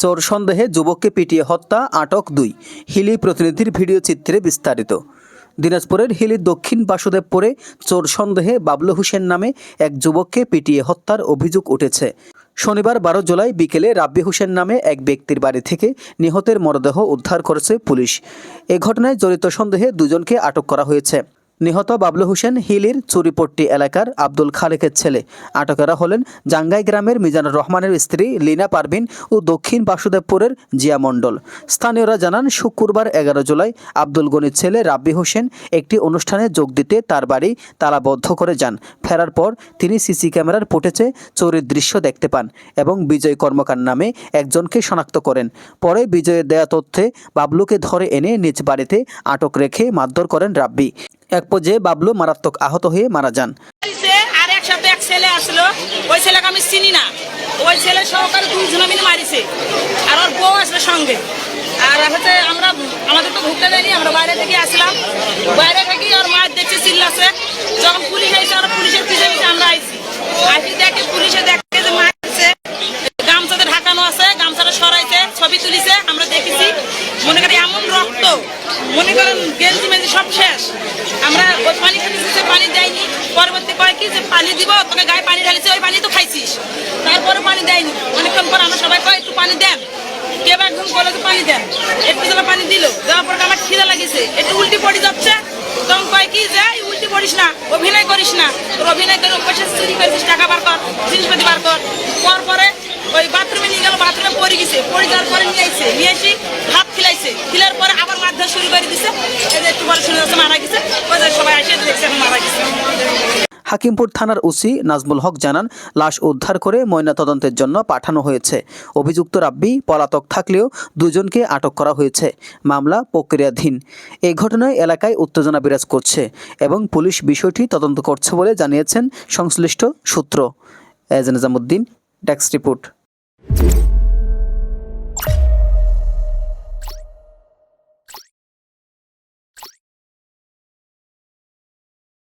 চোর সন্দেহে যুবককে পিটিয়ে হত্যা, আটক দুই। হিলি প্রতিনিধির ভিডিও চিত্রে বিস্তারিত। দিনাজপুরের হিলি দক্ষিণ বাসুদেবপুরে চোর সন্দেহে বাবলু হোসেন নামে এক যুবককে পিটিয়ে হত্যার অভিযোগ উঠেছে। শনিবার বারো জুলাই বিকেলে রাব্বি হোসেন নামে এক ব্যক্তির বাড়ি থেকে নিহতের মরদেহ উদ্ধার করেছে পুলিশ। এ ঘটনায় জড়িত সন্দেহে দুজনকে আটক করা হয়েছে। নিহত বাবলু হোসেন হিলির চুরিপট্টি এলাকার আব্দুল খালেকের ছেলে। আটকেরা হলেন জাঙ্গাই গ্রামের মিজানুর রহমানের স্ত্রী লীনা পারভিন ও দক্ষিণ বাসুদেবপুরের জিয়া মণ্ডল। স্থানীয়রা জানান, শুক্রবার এগারো জুলাই আব্দুল গনির ছেলে রাব্বি হোসেন একটি অনুষ্ঠানে যোগ দিতে তার বাড়ি তালাবদ্ধ করে যান। ফেরার পর তিনি সিসি ক্যামেরার ফুটেজে চোরের দৃশ্য দেখতে পান এবং বিজয় কর্মকার নামে একজনকে শনাক্ত করেন। পরে বিজয়ের দেয়া তথ্যে বাবলুকে ধরে এনে নিজ বাড়িতে আটক রেখে মারধর করেন রাব্বি। এক পর্যায়ে বাবলু মারাত্মক আহত হয়ে মারা যান। আর এক ছেলে আসলো, ওই ছেলেকে আমি চিনি না। ওই ছেলে সহকারে মারিছে, আর ওর বউ সঙ্গে। আর হচ্ছে আমরা আমাদের তো দেয়নি, আমরা বাইরে থেকে আসলাম। বাইরে থেকে যখন পুলিশ আইছে, ওরা পুলিশের আমরা পুলিশে গামছাতে ঢাকানো আছে, গামছাটা সরাইছে, ছবি তুলিছে, আমরা দেখেছি। মনে করি এমন রক্ত, মনে করেন গেঞ্জি মেঞ্জি সব শেষ। আমরা ওই পানি খেতে পানি দেয়নি, পরবর্তী কয় কি যে পানি দিব, তোকে গায়ে পানি ঢালিছে, ওই পানি তো খাইছিস। তারপরে পানি দেয়নি। অনেকক্ষণ পর আমরা সবাই কয়, একটু পানি দেন। কেউ একজন বলে তো পানি দেন। একটু যেন পানি দিল, দেওয়ার পর আমার খিদে লাগিছে। একটু উল্টি পড়ে যাচ্ছে। তখন কয় কি যাই উল্টি পড়িস না, অভিনয় করিস না। তোর অভিনয় করে পয়সা চুরি করেছিস, টাকা বার কর, জিনিসপাতি বার কর। পরে ওই বাথরুমে নিয়ে গেল, বাথরুমে পড়ে গেছে। পড়ে যাওয়ার পরে নিয়ে আইছে। নিয়ে খিলাইছে খিলার শুরু করে দিছে। শুনে যাচ্ছে মারা গেছে। সবাই দেখছে মারা গেছে। হাকিমপুর থানার ওসি নাজমুল হক জানান, লাশ উদ্ধার করে ময়নাতদন্তের জন্য পাঠানো হয়েছে। অভিযুক্ত রাব্বি পলাতক থাকলেও দুজনকে আটক করা হয়েছে। মামলা প্রক্রিয়াধীন। এই ঘটনায় এলাকায় উত্তেজনা বিরাজ করছে এবং পুলিশ বিষয়টি তদন্ত করছে বলে জানিয়েছেন সংশ্লিষ্ট সূত্র। এজ নিজামুদ্দিন ডেস্ক রিপোর্ট।